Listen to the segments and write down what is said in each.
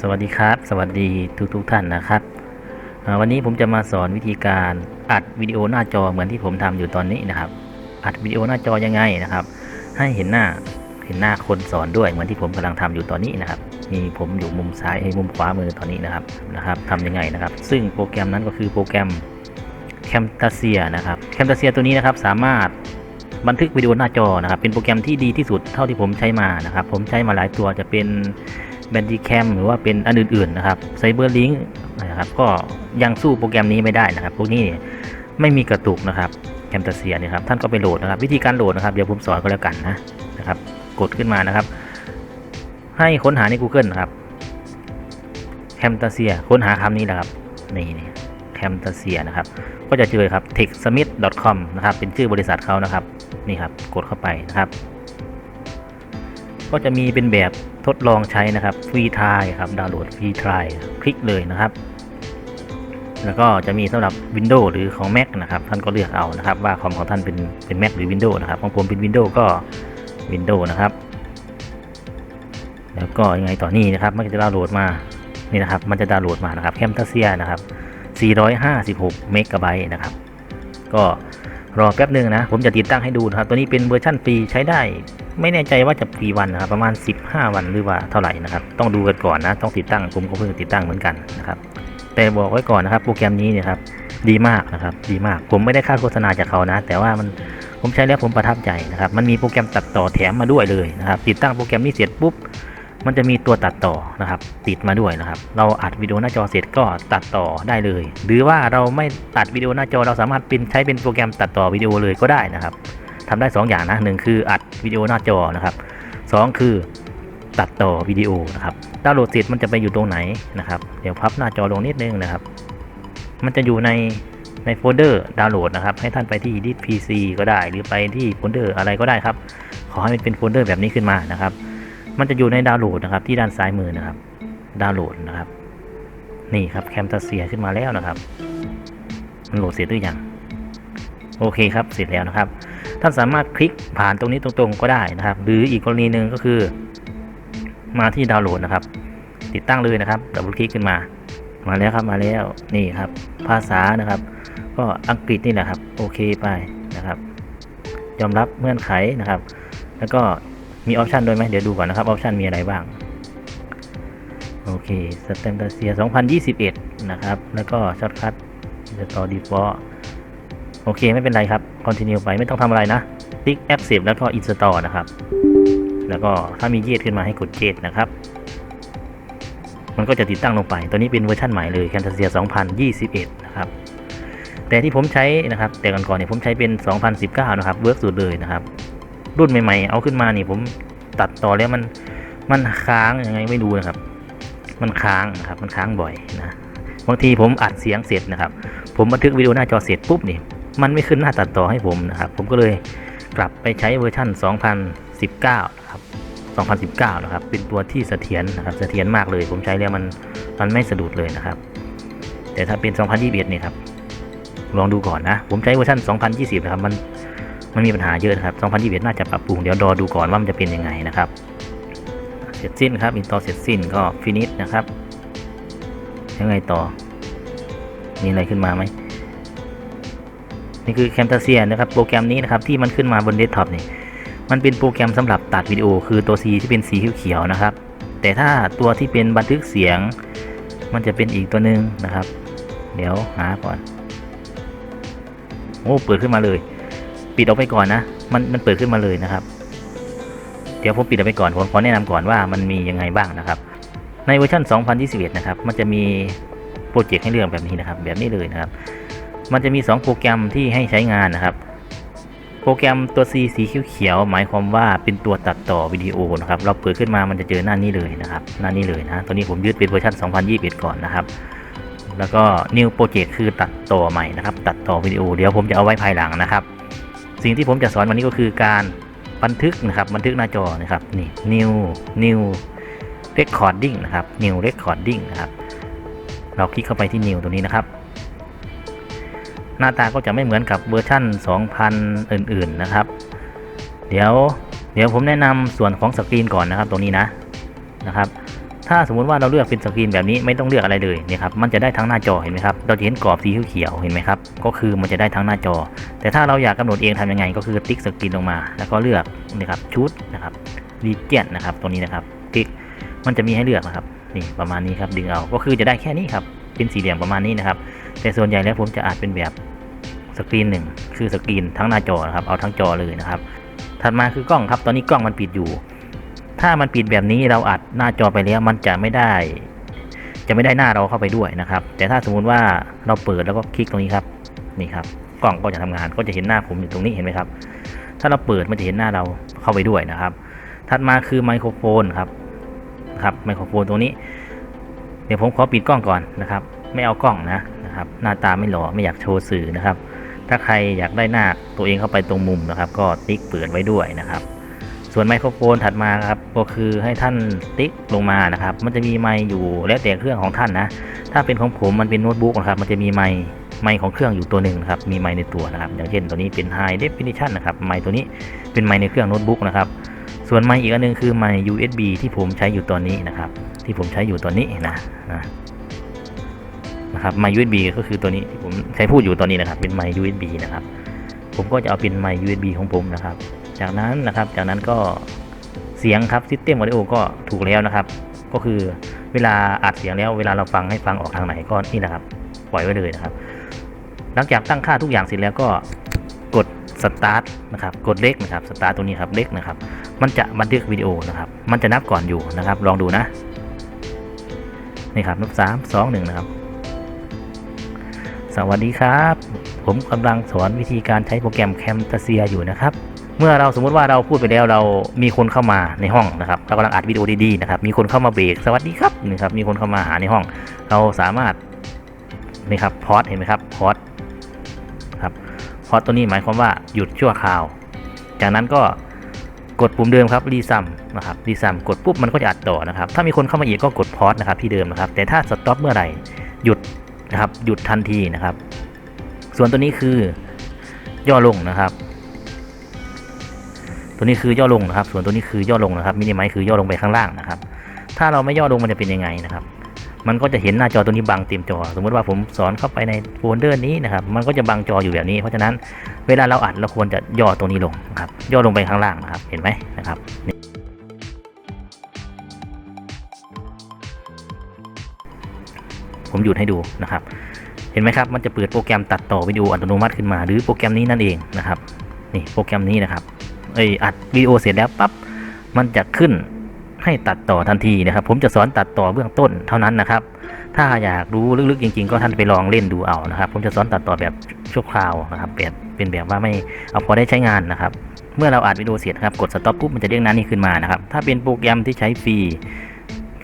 สวัสดีครับ สวัสดีทุกทุกท่านนะครับวันนี้ผมจะมาสอนวิธีการอัดวิดีโอหน้าจอเหมือนที่ผมทำอยู่ตอนนี้นะครับ อัดวิดีโอหน้าจอยังไงนะครับ ให้เห็นหน้าเห็นหน้าคนสอนด้วยเหมือนที่ผมกำลังทำอยู่ตอนนี้นะครับ มีผมอยู่มุมซ้ายให้มุมขวามือตอนนี้นะครับนะครับทำยังไงนะครับ ซึ่งโปรแกรมนั้นก็คือโปรแกรม Camtasia นะครับ Camtasia ตัวนี้นะครับสามารถบันทึกวิดีโอหน้าจอนะครับ เป็นโปรแกรมที่ดีที่สุดเท่าที่ผมใช้มานะครับ ผมใช้มาหลายตัวจะเป็น b a n d i c a m หรือว่าเป็นอันอื่นๆนะครับ CyberLink นะครับก็ยังสู้โปรแกรมนี้ไม่ได้นะครับ พวกนี้ไม่มีกระตุกนะครับ Camtasia เนี่ยครับท่านก็ไปโหลดนะครับ วิธีการโหลดนะครับเดี๋ยวผมสอนก็แล้วกันนะนะครับ กดขึ้นมานะครับ ให้ค้นหาใน Google นะครับ Camtasia ค้นหาคำนี้นะครับนี่นี่ Camtasia นะครับ ก็จะเจอครับ techsmith.com นะครับ เป็นชื่อบริษัทเขานะครับนี่ครับ กดเข้าไปนะครับ ก็จะมีเป็นแบบ ทดลองใช้นะครับฟรีทายครับดาวน์โหลดฟรีทายคลิกเลยนะครับ แล้วก็จะมีสำหรับ Windows หรือของ Mac นะครับ ท่านก็เลือกเอานะครับ ว่าคอมของท่านเป็นเป็น Mac หรือ Windows นะครับของผมเป็น Windows ก็ Windows นะครับ แล้วก็ยังไงต่อนี่นะครับมันจะดาวน์โหลดมานี่นะครับ มันจะดาวน์โหลดมานะครับ Camtasia นะครับ 456 เมกะไบต์นะครับ ก็รอแป๊บหนึ่งนะ ผมจะติดตั้งให้ดูนะครับ ตัวนี้เป็นเวอร์ชันฟรีใช้ได้ ไม่แน่ใจว่าจะฟรีวันนะครับ ประมาณ 15 วันหรือว่าเท่าไหร่นะครับ ต้องดูกันก่อนนะ ต้องติดตั้งผมก็เพิ่งติดตั้งเหมือนกันนะครับ แต่บอกไว้ก่อนนะครับ โปรแกรมนี้เนี่ยครับดีมากนะครับ ดีมาก ผมไม่ได้ค่าโฆษณาจากเขานะ แต่ว่ามันผมใช้แล้วผมประทับใจนะครับ มันมีโปรแกรมตัดต่อแถมมาด้วยเลยนะครับ ติดตั้งโปรแกรมนี้เสร็จปุ๊บ มันจะมีตัวตัดต่อนะครับ ติดมาด้วยนะครับ เราอัดวิดีโอหน้าจอเสร็จก็ตัดต่อได้เลย หรือว่าเราไม่ตัดวิดีโอหน้าจอเราสามารถเป็นใช้เป็นโปรแกรมตัดต่อวิดีโอเลยก็ได้นะครับ ทำได้ 2 อย่างนะหนึ่งคืออัดวิดีโอหน้าจอนะครับสองคือตัดต่อวิดีโอนะครับดาวน์โหลดเสร็จมันจะไปอยู่ตรงไหนนะครับ เดี๋ยวพับหน้าจอลงนิดนึงนะครับ มันจะอยู่ในในโฟลเดอร์ดาวน์โหลดนะครับ ให้ท่านไปที่ Edit PC ก็ได้ หรือไปที่โฟลเดอร์อะไรก็ได้ครับ ขอให้มันเป็นโฟลเดอร์แบบนี้ขึ้นมานะครับ มันจะอยู่ในดาวน์โหลดนะครับ ที่ด้านซ้ายมือนะครับ ดาวน์โหลดนะครับ นี่ครับแคมตัสเซียขึ้นมาแล้วนะครับ มันโหลดเสร็จหรือยัง โอเคครับ เสร็จแล้วนะครับ ท่านสามารถคลิกผ่านตรงนี้ตรงๆก็ได้นะครับ หรืออีกกรณีหนึ่งก็คือ มาที่ดาวน์โหลดนะครับ ติดตั้งเลยนะครับดับเบิลคลิกขึ้นมา มาแล้วครับมาแล้วนี่ครับ ภาษานะครับ ก็อังกฤษนี่แหละครับ โอเคไปนะครับ ยอมรับเงื่อนไขนะครับ แล้วก็มีออปชันด้วยไหมเดี๋ยวดูก่อนนะครับออปชันมีอะไรบ้างโอเคสเต็มเ a เซีย 2021 นะครับ แล้วก็ช็อตคัทจะต่อดีฟอล โอเคไม่เป็นไรครับ continue ไปไม่ต้องทำอะไรนะติ๊ก accept แล้วก็ install นะครับ แล้วก็ถ้ามีเยดขึ้นมาให้กดเจดนะครับ มันก็จะติดตั้งลงไป ตัวนี้เป็นเวอร์ชันใหม่เลย Camtasia 2021 นะครับ แต่ที่ผมใช้นะครับ แต่ก่อนๆเนี่ยผมใช้เป็น 2019 นะครับเวิร์กสุดเลยนะครับ รุ่นใหม่ๆ เอาขึ้นมานี่ผมตัดต่อแล้วมันมันค้างยังไงไม่รู้นะครับ มันค้างนะครับ มันค้างบ่อยนะบางทีผมอัดเสียงเสร็จนะครับ ผมบันทึกวิดีโอหน้าจอเสร็จปุ๊บนี่ มันไม่ขึ้นหน้าตัดต่อให้ผมนะครับ ผมก็เลยกลับไปใช้เวอร์ชัน2019นะครับ2019 นะครับ เป็นตัวที่เสถียรนะครับ เสถียรมากเลย ผมใช้แล้วมันมันไม่สะดุดเลยนะครับ แต่ถ้าเป็น 2021เนี่ยครับ ลองดูก่อนนะ ผมใช้เวอร์ชัน2020 นะครับ มันมันมีปัญหาเยอะนะครับ 2021 น่าจะปรับปรุง เดี๋ยวรอดูก่อนว่ามันจะเป็นยังไงนะครับ เสร็จสิ้นครับ อินตอลเสร็จสิ้นก็ฟินิชนะครับ ยังไงต่อ มีอะไรขึ้นมาไหม นี่คือ Camtasia นะครับโปรแกรมนี้นะครับที่มันขึ้นมาบนเดสก์ท็อปนี่มันเป็นโปรแกรมสำหรับตัดวิดีโอคือตัว C ที่เป็นสีเขียวๆนะครับ แต่ถ้าตัวที่เป็นบันทึกเสียง มันจะเป็นอีกตัวหนึ่งนะครับ เดี๋ยวหาก่อนโอ้เปิดขึ้นมาเลย ปิดออกไปก่อนนะ มันมันเปิดขึ้นมาเลยนะครับ เดี๋ยวผมปิดออกไปก่อนผมขอแนะนำก่อนว่ามันมียังไงบ้างนะครับ ในเวอร์ชัน2021 นะครับ มันจะมีโปรเจกต์ให้เลือกแบบนี้นะครับ แบบนี้เลยนะครับ มันจะมี 2 โปรแกรมที่ให้ใช้งานนะครับ โปรแกรมตัว C สีเขียวๆหมายความว่าเป็นตัวตัดต่อวิดีโอนะครับ เราเปิดขึ้นมามันจะเจอหน้านี้เลยนะครับ หน้านี้เลยนะตัวนี้ผมยึดเป็นเวอร์ชัน2021 ก่อนนะครับ แล้วก็ New Project คือตัดต่อใหม่นะครับ ตัดต่อวิดีโอ เดี๋ยวผมจะเอาไว้ภายหลังนะครับ สิ่งที่ผมจะสอนวันนี้ก็คือการบันทึกนะครับ บันทึกหน้าจอนะครับ นี่ New New Recording นะครับ New Recording นะครับ เราคลิกเข้าไปที่ New ตัวนี้นะครับ หน้าตาก็จะไม่เหมือนกับเวอร์ชั่น 2000 อื่นๆนะครับ เดี๋ยวเดี๋ยวผมแนะนำส่วนของสกรีนก่อนนะครับ ตรงนี้นะนะครับ ถ้าสมมุติว่าเราเลือกเป็นสกรีนแบบนี้ไม่ต้องเลือกอะไรเลยเนี่ยครับมันจะได้ทั้งหน้าจอเห็นไหมครับเราจะเห็นกรอบสีเขียวเห็นไหมครับก็คือมันจะได้ทั้งหน้าจอ แต่ถ้าเราอยากกำหนดเองทำยังไง ก็คือติ๊กสกรีนลงมา แล้วก็เลือกนี่ครับชุดนะครับรีเจนนะครับตรงนี้นะครับคลิกมันจะมีให้เลือกนะครับนี่ประมาณนี้ครับดึงเอาก็คือจะได้แค่นี้ครับเป็นสี่เหลี่ยมประมาณนี้นะครับ แต่ส่วนใหญ่แล้วผมจะอาจเป็นแบบ กรีนหนึ่งคือสกรีนทั้งหน้าจอนะครับ เอาทั้งจอเลยนะครับ ถัดมาคือกล้องครับ ตอนนี้กล้องมันปิดอยู่ ถ้ามันปิดแบบนี้เราอัดหน้าจอไปแล้วมันจะไม่ได้ จะไม่ได้หน้าเราเข้าไปด้วยนะครับ แต่ถ้าสมมุติว่าเราเปิดแล้วก็คลิกตรงนี้ครับ นี่ครับ กล้องก็จะทำงานก็จะเห็นหน้าผมอยู่ตรงนี้เห็นไหมครับ ถ้าเราเปิดมันจะเห็นหน้าเราเข้าไปด้วยนะครับ ถัดมาคือไมโครโฟนครับ ครับไมโครโฟนตรงนี้ เดี๋ยวผมขอปิดกล้องก่อนนะครับ ไม่เอากล้องนะนะครับ หน้าตาไม่หล่อไม่อยากโชว์สื่อนะครับ ถ้าใครอยากได้หน้าตัวเองเข้าไปตรงมุมนะครับ ก็ติ๊กเปิดไว้ด้วยนะครับ ส่วนไมโครโฟนถัดมาครับก็คือให้ท่านติ๊กลงมานะครับ มันจะมีไมค์อยู่แล้วแต่เครื่องของท่านนะ ถ้าเป็นของผมมันเป็นโน้ตบุ๊กนะครับ มันจะมีไมค์ไมค์ของเครื่องอยู่ตัวหนึ่งนะครับ มีไมค์ในตัวนะครับ อย่างเช่นตัวนี้เป็น High Definition นะครับ ไมค์ตัวนี้เป็นไมค์ในเครื่องโน้ตบุ๊กนะครับ ส่วนไมค์อีกอันหนึงคือไมค์ USB ที่ผมใช้อยู่ตอนนี้นะครับ ที่ผมใช้อยู่ตอนนี้นะนะ นะครับไมค์ USB ก็คือตัวนี้ที่ผมใช้พูดอยู่ตอนนี้นะครับ เป็นไมค์ USB นะครับ ผมก็จะเอาเป็นไมค์ USB ของผมนะครับ จากนั้นนะครับ จากนั้นก็เสียงครับ System Audio ก็ถูกแล้วนะครับ ก็คือเวลาอัดเสียงแล้วเวลาเราฟังให้ฟังออกทางไหนก็นี่นะครับ ปล่อยไว้เลยนะครับ หลังจากตั้งค่าทุกอย่างเสร็จแล้วก็กด start นะครับกดเล็กนะครับ start ตรงนี้ครับเล็กนะครับ มันจะบันทึกวิดีโอนะครับ มันจะนับก่อนอยู่นะครับ ลองดูนะนี่ครับนับสามสองหนึ่งนะครับ สวัสดีครับ ผมกำลังสอนวิธีการใช้โปรแกรม Camtasia อยู่นะครับ เมื่อเราสมมุติว่าเราพูดไปแล้วเรามีคนเข้ามาในห้องนะครับเรากำลังอัดวิดีโอดีๆนะครับมีคนเข้ามาเบรกสวัสดีครับนี่ครับมีคนเข้ามาหาในห้อง เราสามารถนี่ครับพอดเห็นไหมครับพอดครับพอดตัวนี้หมายความว่าหยุดชั่วคราว จากนั้นก็กดปุ่มเดิมครับรีซัมนะครับรีซัมกดปุ๊บมันก็จะอัดต่อนะครับถ้ามีคนเข้ามาอีกก็กดพอดนะครับที่เดิมนะครับแต่ถ้าสต็อปเมื่อไหร่หยุด นะครับ หยุดทันทีนะครับ ส่วนตัวนี้คือย่อลงนะครับ ตัวนี้คือย่อลงนะครับ ส่วนตัวนี้คือย่อลงนะครับมินิไมคือย่อลงไปข้างล่างนะครับ ถ้าเราไม่ย่อลงมันจะเป็นยังไงนะครับ มันก็จะเห็นหน้าจอตัวนี้บังเต็มจอ สมมติว่าผมสอนเข้าไปในโฟลเดอร์นี้นะครับ มันก็จะบังจออยู่แบบนี้ เพราะฉะนั้นเวลาเราอัดเราควรจะย่อตรงนี้ลงนะครับ ย่อลงไปข้างล่างนะครับ เห็นไหมนะครับ ผมหยุดให้ดูนะครับ เห็นไหมครับ มันจะเปิดโปรแกรมตัดต่อวิดีโออัตโนมัติขึ้นมา หรือโปรแกรมนี้นั่นเองนะครับ นี่โปรแกรมนี้นะครับ เอยอัดวิดีโอเสร็จแล้วปั๊บ มันจะขึ้นให้ตัดต่อทันทีนะครับ ผมจะสอนตัดต่อเบื้องต้นเท่านั้นนะครับ ถ้าอยากรู้ลึกๆจริง ๆ ก็ท่านไปลองเล่นดูเอานะครับ ผมจะสอนตัดต่อแบบชั่วคราวนะครับแบบเป็นแบบว่าไม่เอาพอได้ใช้งานนะครับ เมื่อเราอัดวิดีโอเสร็จครับ กดสต็อปปุ๊บมันจะเรียกหน้านี้ขึ้นมานะครับ ถ้าเป็นโปรแกรมที่ใช้ฟรี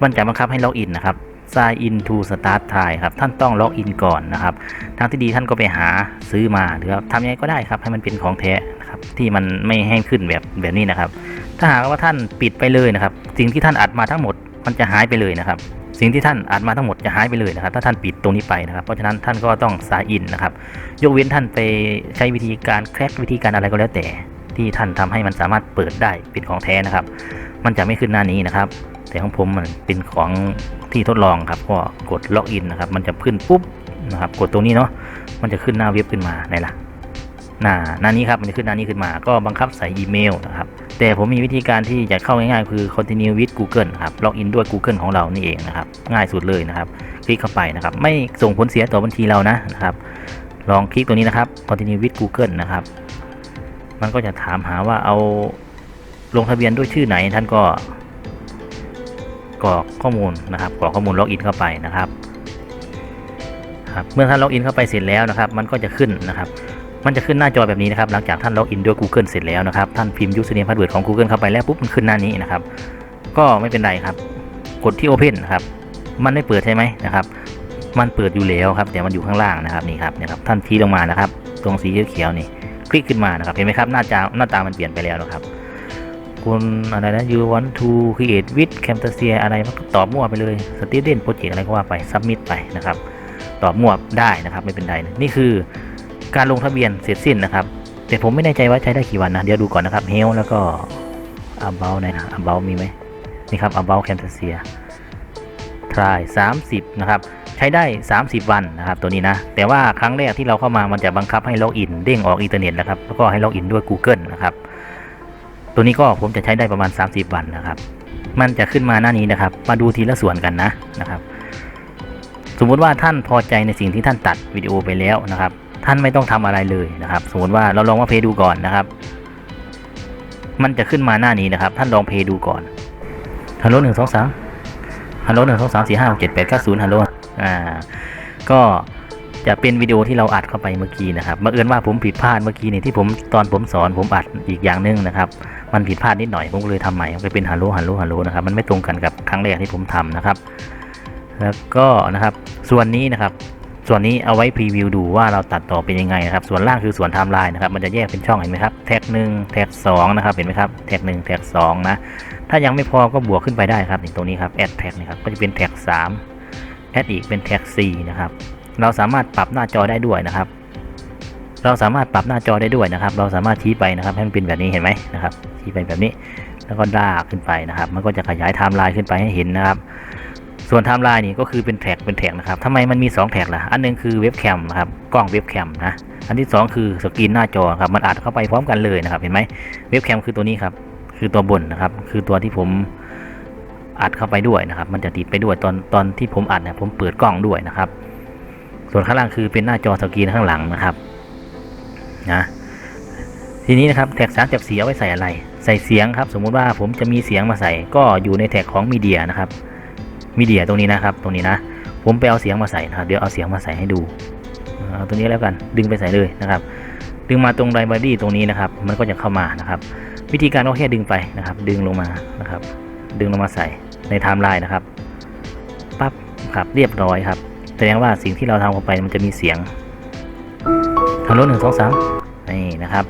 มันจะบังคับให้ล็อกอินนะครับ sign in to start time ครับ ท่านต้องล็อกอินก่อนนะครับ ทางที่ดีท่านก็ไปหาซื้อมาหรือว่าทำยังไงก็ได้ครับ ให้มันเป็นของแท้นะครับที่มันไม่แห้งขึ้นแบบแบบนี้นะครับ ถ้าหากว่าท่านปิดไปเลยนะครับ สิ่งที่ท่านอัดมาทั้งหมดมันจะหายไปเลยนะครับสิ่งที่ท่านอัดมาทั้งหมดจะหายไปเลยนะครับ ถ้าท่านปิดตรงนี้ไปนะครับ เพราะฉะนั้นท่านก็ต้องสายอินนะครับ ยกเว้นท่านไปใช้วิธีการแคร็กวิธีการอะไรก็แล้วแต่ ที่ท่านทำให้มันสามารถเปิดได้เป็นของแท้นะครับ มันจะไม่ขึ้นหน้านี้นะครับ แต่ของผมมันเป็นของที่ทดลองครับก็กดล็อกอินนะครับ มันจะขึ้นปุ๊บนะครับ กดตรงนี้เนาะมันจะขึ้นหน้าเว็บขึ้นมาไหนล่ะหน้าหน้านี้ครับมันจะขึ้นหน้านี้ขึ้นมา ก็บังคับใส่อีเมลนะครับ แต่ผมมีวิธีการที่จะเข้าง่ายๆ คือ continue with Google ครับล็อกอินด้วย Google ของเรานี่เองนะครับ ง่ายสุดเลยนะครับ คลิกเข้าไปนะครับ ไม่ส่งผลเสียต่อบัญชีเรานะนะครับ ลองคลิกตัวนี้นะครับ continue with Google นะครับ มันก็จะถามหาว่าเอาลงทะเบียนด้วยชื่อไหนท่านก็ กรอกข้อมูลนะครับ กรอกข้อมูลล็อกอินเข้าไปนะครับครับเมื่อท่านล็อกอินเข้าไปเสร็จแล้วนะครับ มันก็จะขึ้นนะครับ มันจะขึ้นหน้าจอแบบนี้นะครับ หลังจากท่านล็อกอินด้วย Google เสร็จแล้วนะครับ ท่านพิมพ์ username password ของ Google เข้าไปแล้วปุ๊บมันขึ้นหน้านี้นะครับ ก็ไม่เป็นไรครับ กดที่ Open นะครับ มันไม่เปิดใช่ไหมนะครับ มันเปิดอยู่แล้วครับแต่มันอยู่ข้างล่างนะครับนี่ครับนะครับ ท่านชี้ลงมานะครับ ตรงสีเขียวๆนี่ คลิกขึ้นมานะครับ เห็นไหมครับ หน้าจาหน้าตามันเปลี่ยนไปแล้วนะครับ คุณอะไรนะ you want to create with Camtasia อะไรมันก็ตอบมั่วไปเลย student project อะไรก็ว่าไป submit ไปนะครับ ตอบมั่วได้นะครับ ไม่เป็นไรนี่คือการลงทะเบียนเสร็จสิ้นนะครับ แต่ผมไม่แน่ใจว่าใช้ได้กี่วันนะ เดี๋ยวดูก่อนนะครับ Health แล้วก็ about นนะ about มีไหมนี่ครับ about Camtasia Try 30 นะครับใช้ได้ 30 วันนะครับตัวนี้นะ แต่ว่าครั้งแรกที่เราเข้ามามันจะบังคับให้ล็อกอินเด้งออกอินเทอร์เน็ตนะครับแล้วก็ให้ล็อกอินด้วย Google นะครับ ตัวนี้ก็ผมจะใช้ได้ประมาณ 30 วันนะครับ มันจะขึ้นมาหน้านี้นะครับ มาดูทีละส่วนกันนะนะครับ สมมุติว่าท่านพอใจในสิ่งที่ท่านตัดวิดีโอไปแล้วนะครับ ท่านไม่ต้องทำอะไรเลยนะครับ สมมติว่าเราลองมาเพย์ดูก่อนนะครับ มันจะขึ้นมาหน้านี้นะครับ ท่านลองเพย์ดูก่อนฮัลโหลหนึ่งสองสามฮัลโหลหนึ่งสองสามสี่ห้าหกเจ็ดแปดเก้าศูนย์ฮัลโหลอ่า ก็จะเป็นวิดีโอที่เราอัดเข้าไปเมื่อกี้นะครับบังเอิญว่าผมผิดพลาดเมื่อกี้นี่ที่ผมตอนผมสอนผมอัดอีกอย่างหนึงนะครับ มันผิดพลาดนิดหน่อยผมก็เลยทำใหม่มันก็เป็นฮัลโหลฮัลโหลฮัลโหลนะครับมันไม่ตรงกันกับครั้งแรกที่ผมทำนะครับ แล้วก็นะครับส่วนนี้นะครับ ส่วนนี้เอาไว้พรีวิวดูว่าเราตัดต่อเป็นยังไงนะครับ ส่วนล่างคือส่วนไทม์ไลน์นะครับมันจะแยกเป็นช่องเห็นไหมครับแท็กหนึ่งแท็กสองนะครับเห็นไหมครับแท็กหนึ่งแท็กสองนะถ้ายังไม่พอก็บวกขึ้นไปได้ครับนี่ตรงนี้ครับแอดแท็กนะครับก็จะเป็นแท็กสามแอดอีกเป็นแท็กสี่นะครับเราสามารถปรับหน้าจอได้ด้วยนะครับ เราสามารถปรับหน้าจอได้ด้วยนะครับ เราสามารถชี้ไปนะครับให้มันเป็นแบบนี้เห็นไหมนะครับ ชี้ไปแบบนี้ แล้วก็ลากขึ้นไปนะครับ มันก็จะขยายไทม์ไลน์ขึ้นไปให้เห็นนะครับ ส่วนไทม์ไลน์นี่ก็คือเป็นแท็กเป็นแท็กนะครับทำไมมันมี2แท็กล่ะ อันหนึงคือเว็บแคมนะครับ กล้องเว็บแคมนะ อันที่ 2 คือสกรีนหน้าจอครับ มันอัดเข้าไปพร้อมกันเลยนะครับ เห็นไหมเว็บแคมคือตัวนี้ครับ คือตัวบนนะครับ คือตัวที่ผมอัดเข้าไปด้วยนะครับ มันจะติดไปด้วยตอนตอนที่ผมอัดเนี่ยผมเปิดกล้องด้วยนะครับ ส่วนข้างล่างคือเป็นหน้าจอสกรีนข้างหลังนะครับ นะทีนี้นะครับแท็กสามแท็กสีเอาไว้ใส่อะไร ใส่เสียงครับ สมมุติว่าผมจะมีเสียงมาใส่ ก็อยู่ในแท็กของมีเดียนะครับมีเดียตรงนี้นะครับ ตรงนี้นะ ผมไปเอาเสียงมาใส่นะครับ เดี๋ยวเอาเสียงมาใส่ให้ดูเอาตัวนี้แล้วกันดึงไปใส่เลยนะครับ ดึงมาตรงไดบอดี้ตรงนี้นะครับ มันก็จะเข้ามานะครับ วิธีการก็แค่ดึงไปนะครับ ดึงลงมานะครับ ดึงลงมาใส่ในไทม์ไลน์นะครับปั๊บครับเรียบร้อยครับ แสดงว่าสิ่งที่เราทำเข้าไปมันจะมีเสียง ฮัลโหลหนึ่งสองสามนี่นะครับ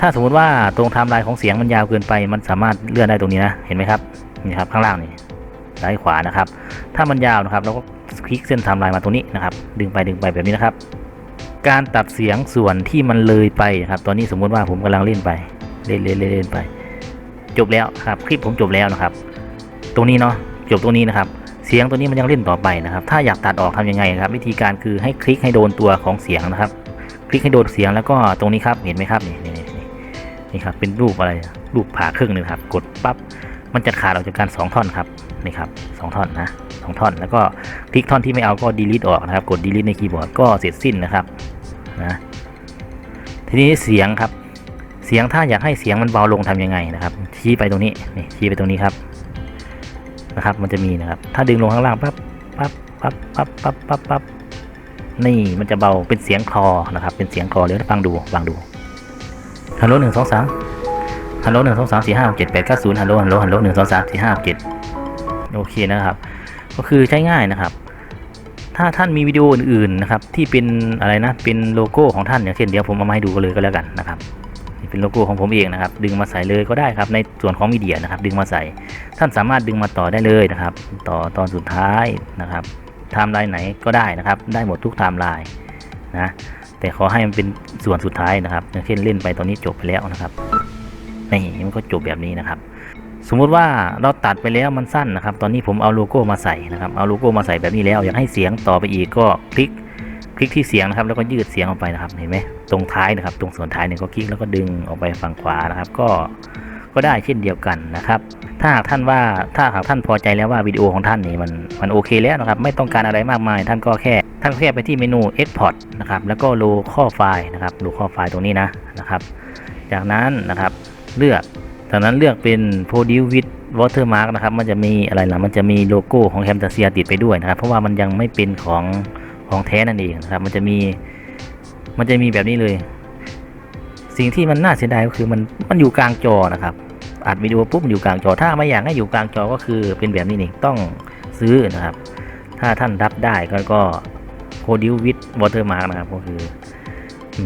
ถ้าสมมุติว่าตรงไทม์ไลน์ของเสียงมันยาวเกินไป มันสามารถเลื่อนได้ตรงนี้นะ เห็นไหมครับ นี่ครับข้างล่างนี่ซ้ายขวานะครับ ถ้ามันยาวนะครับเราก็คลิกเส้นไทม์ไลน์มาตรงนี้นะครับ ดึงไปดึงไปแบบนี้นะครับ การตัดเสียงส่วนที่มันเลยไปนะครับ ตอนนี้สมมุติว่าผมกำลังเล่นไป เล่นเล่นเล่นไป จบแล้วครับ คลิปผมจบแล้วนะครับ ตรงนี้เนาะ จบตรงนี้นะครับ เสียงตัวนี้มันยังเล่นต่อไปนะครับ ถ้าอยากตัดออกทำยังไงครับ วิธีการคือให้คลิกให้โดนตัวของเสียงนะครับ ลิกให้โดนเสียงแล้วก็ตรงนี้ครับเห็นไหมครับนี่นี่นี่นี่ครับเป็นรูปอะไรรูปผ่าครึ่งหนึงครับ กดปั๊บมันจะขาดออกจากกันสองท่อนครับนี่ครับสองท่อนนะสองท่อน แล้วก็คลิกท่อนที่ไม่เอาก็ delete ออกนะครับ กด delete ในคีย์บอร์ดก็เสร็จสิ้นนะครับนะทีนี้เสียงครับ เสียงถ้าอยากให้เสียงมันเบาลงทำยังไงนะครับ ชี้ไปตรงนี้นี่ชี้ไปตรงนี้ครับนะครับ มันจะมีนะครับ ถ้าดึงลงข้างล่างปั๊บปั๊บปั๊บปั๊บปั๊บปั๊บปั๊บ นี่มันจะเบาเป็นเสียงคลอนะครับ เป็นเสียงคลอเดี๋ยวฟังดูฟังดูฮัลโหลหนึ่งสองสามฮัลโหลหนึ่งสองสามสี่ห้าหกเจ็ดแปดเก้าศูนย์ฮัลโหลฮัลโหลฮัลโหลหนึ่งสองสามสี่ห้าหกเจ็ดโอเคนะครับ ก็คือใช้ง่ายนะครับ ถ้าท่านมีวิดีโออื่นๆนะครับ ที่เป็นอะไรนะ เป็นโลโก้ของท่านอย่างเช่นเดี๋ยวผมเอามาให้ดูกันเลยก็แล้วกันนะครับนี่เป็นโลโก้ของผมเองนะครับ ดึงมาใส่เลยก็ได้ครับ ในส่วนของมีเดียนะครับ ดึงมาใส่ ท่านสามารถดึงมาต่อได้เลยนะครับ ต่อตอนสุดท้ายนะครับ ไทม์ไลน์ไหนก็ได้นะครับ ได้หมดทุกไทม์ไลน์นะแต่ขอให้มันเป็นส่วนสุดท้ายนะครับอย่างเช่นเล่นไปตอนนี้จบไปแล้วนะครับนี่มันก็จบแบบนี้นะครับ สมมุติว่าเราตัดไปแล้วมันสั้นนะครับ ตอนนี้ผมเอาโลโก้มาใส่นะครับเอาโลโก้มาใส่แบบนี้แล้ว อยากให้เสียงต่อไปอีกก็คลิกคลิกที่เสียงนะครับ แล้วก็ยืดเสียงออกไปนะครับเห็นไหมตรงท้ายนะครับ ตรงส่วนท้ายเนี่ยก็คลิกแล้วก็ดึงออกไปฝั่งขวานะครับ ก็ ก็ได้เช่นเดียวกันนะครับ ถ้าหากท่านว่าถ้าหากท่านพอใจแล้วว่าวิดีโอของท่านนี่มันมันโอเคแล้วนะครับ ไม่ต้องการอะไรมากมาย ท่านก็แค่ ท่านแค่ไปที่เมนู Export นะครับ แล้วก็ Local File นะครับ Local File ตรงนี้นะนะครับ จากนั้นนะครับเลือกจากนั้นเลือกเป็น Produce with Watermark นะครับ มันจะมีอะไรล่ะมันจะมีโลโก้ของ Camtasia ติดไปด้วยนะครับ เพราะว่ามันยังไม่เป็นของของแท้นั่นเองนะครับ มันจะมีมันจะมีแบบนี้เลย สิ่งที่มันน่าเสียดายก็คือมันมันอยู่กลางจอนะครับอัดวิดีโอปุ๊บมันอยู่กลางจอ ถ้าไม่อยากให้อยู่กลางจอก็คือเป็นแบบนี้นี่ต้องซื้อนะครับ ถ้าท่านรับได้ก็ก็ Produce with Watermark นะครับก็คือ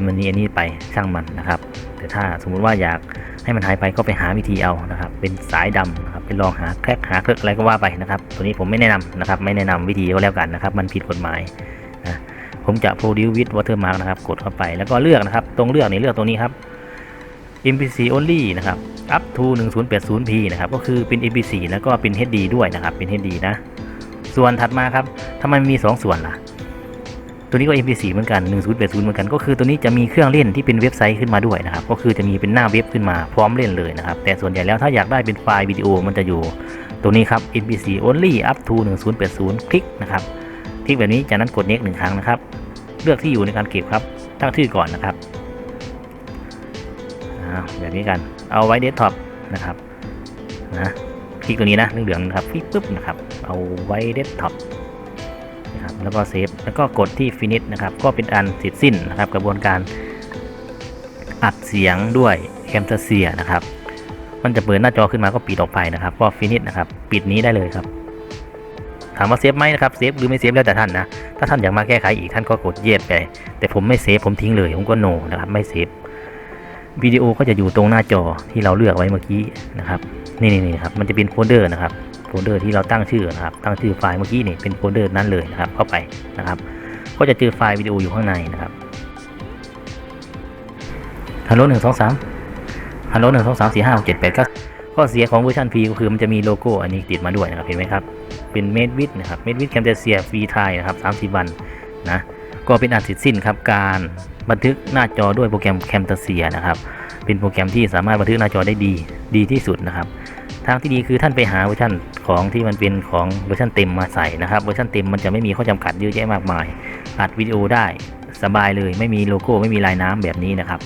มันนี่อันนี้ไปช่างมันนะครับ แต่ถ้าสมมุติว่าอยากให้มันหายไปก็ไปหาวิธีเอานะครับ เป็นสายดำนะครับไปลองหาแคร็กหาเครือกอะไรก็ว่าไปนะครับ ตัวนี้ผมไม่แนะนำนะครับ ไม่แนะนำวิธีก็แล้วกันนะครับ มันผิดกฎหมาย ผมจะ produce with watermark นะครับ กดเข้าไปแล้วก็เลือกนะครับ ตรงเลือกนี่เลือกตรงนี้ครับ MPC only นะครับ up to 1080p นะครับ ก็คือเป็น MPC แล้วก็เป็น HD ด้วยนะครับ เป็น HD นะ ส่วนถัดมาครับทำไมมันมี2 ส่วนล่ะ ตัวนี้ก็ MP4 เหมือนกัน 1080 เหมือนกัน ก็คือตัวนี้จะมีเครื่องเล่นที่เป็นเว็บไซต์ขึ้นมาด้วยนะครับ ก็คือจะมีเป็นหน้าเว็บขึ้นมาพร้อมเล่นเลยนะครับ แต่ส่วนใหญ่แล้วถ้าอยากได้เป็นไฟล์วิดีโอมันจะอยู่ ตัวนี้ครับ MP4 only up to 1080 คลิกนะครับ ลิกแบบนี้จากนั้นกด next หนึ่งครั้งนะครับ เลือกที่อยู่ในการเก็บครับ ตั้งชื่อก่อนนะครับอแบบนี้กันเอาไว้เดสก์ท็อปนะครับนะคลิกตัวนี้นะเหลืองๆนะครับคลิกปุ๊บนะครับ เอาไว้เดสก์ท็อปนะครับแล้วก็เซฟแล้วก็กดที่ finish นะครับ ก็เป็นอันเสร็จสิ้นนะครับ กระบวนการอัดเสียงด้วยแคม t เซียนะครับ มันจะเปิดหน้าจอขึ้นมาก็ปิดออกไปนะครับ ก็ finish นะครับ ปิดนี้ได้เลยครับ ถามว่าเซฟไหมนะครับเซฟหรือไม่เซฟแล้วแต่ท่านนะ ถ้าท่านอยากมาแก้ไขอีกท่านก็กดเยสไป แต่ผมไม่เซฟผมทิ้งเลยผมก็โนนะครับไม่เซฟวิดีโอก็จะอยู่ตรงหน้าจอที่เราเลือกไว้เมื่อกี้นะครับนี่นี่ครับมันจะเป็นโฟลเดอร์นะครับโฟลเดอร์ที่เราตั้งชื่อนะครับตั้งชื่อไฟล์เมื่อกี้นี่เป็นโฟลเดอร์นั้นเลยนะครับเข้าไปนะครับ ก็จะเจอไฟล์วิดีโออยู่ข้างในนะครับฮัลโหลหนึ่งสองสามฮัลโหลหนึ่งสองสามสี่ห้าหกเจ็ดแปดก็ ข้อเสียของเวอร์ชันฟรีก็คือมันจะมีโลโก้อันนี้ติดมาด้วยนะครับเห็นไหมครับ เป็นเมดวิดนะครับเมดวิดแคมเปเซียฟรีไทยนะครับสามสิบวันนะก็เป็นอันเสร็จสิ้นครับการบันทึกหน้าจอด้วยโปรแกรมแคมเปเซียนะครับ เป็นโปรแกรมที่สามารถบันทึกหน้าจอได้ดีดีที่สุดนะครับ ทางที่ดีคือท่านไปหาเวอร์ชันของที่มันเป็นของเวอร์ชันเต็มมาใส่นะครับ เวอร์ชันเต็มมันจะไม่มีข้อจำกัดเยอะแยะมากมาย อัดวิดีโอได้สบายเลย ไม่มีโลโก้ไม่มีลายน้ำแบบนี้นะครับ